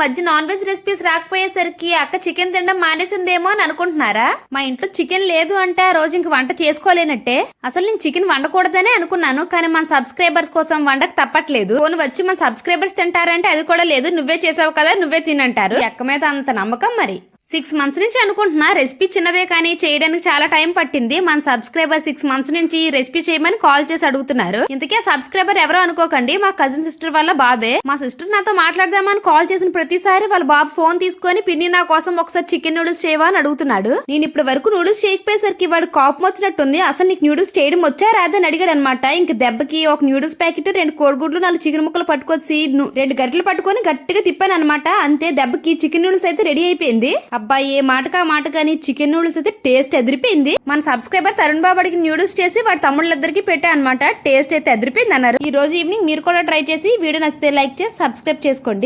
మధ్య non veg recipes రాకపోయేసరికి అక్క చికెన్ తినడం మానేసిందేమో అని అనుకుంటున్నారా? మా ఇంట్లో చికెన్ లేదు అంటే ఆ రోజు ఇంక వంట చేసుకోలేనట్టే. అసలు నేను చికెన్ వండకూడదనే అనుకున్నాను కానీ మన సబ్స్క్రైబర్స్ కోసం వండక తప్పట్లేదు. ఫోన్ వచ్చి మన సబ్స్క్రైబర్స్ తింటారంటే అది కూడా లేదు నువ్వే చేసావు కదా నువ్వే తినంటారు. ఎక్క మీద అంత నమ్మకం మరి? సిక్స్ మంత్స్ నుంచి అనుకుంటున్నా. రెసిపీ చిన్నదే కానీ చేయడానికి చాలా టైం పట్టింది. మన సబ్స్క్రైబర్ సిక్స్ మంత్స్ నుంచి ఈ రెసిపీ చేయమని కాల్ చేసి అడుగుతున్నారు. ఇంతకే సబ్స్క్రైబర్ ఎవరో అనుకోకండి. మా కజిన్ సిస్టర్ వాళ్ళ బాబే. మా సిస్టర్ నాతో మాట్లాడదామని కాల్ చేసిన ప్రతిసారి వాళ్ళ బాబు ఫోన్ తీసుకొని పిన్ని నా కోసం ఒకసారి చికెన్ నూడిల్స్ చేయవా? అని అడుగుతున్నాడు. నేను ఇప్పటి వరకు నూడిల్స్ చేయకపోయేసరికి వాడు కోపం వచ్చినట్టుంది. అసలు నీకు నూడిల్స్ చేయడం వచ్చా రాదని అడిగాడు అనమాట ఇంక దెబ్బకి ఒక నూడిల్స్ ప్యాకెట్ రెండు కోడిగుడ్లు నాలుగు చికెన్ ముక్కలు పట్టుకొచ్చి రెండు గరిటలు పట్టుకొని గట్టిగా తిప్పాను అనమాట అంతే దెబ్బకి చికెన్ నూడిల్స్ అయితే రెడీ అయిపోయింది. అబ్బా ఏ మాటకా మాట కానీ చికెన్ నూడిల్స్ అయితే టేస్ట్ ఎదిరిపోయింది. మన సబ్స్క్రైబర్ తరుణ్ బాబు నూడిల్స్ చేసి వాడి తమ్ముళ్ళిద్దరికి పెట్టా అనమాట టేస్ట్ అయితే ఎదిరిపోయింది అన్నారు. ఈ రోజు ఈవినింగ్ మీరు కూడా ట్రై చేసి వీడియో నచ్చితే లైక్ చేసి సబ్స్క్రైబ్ చేసుకోండి.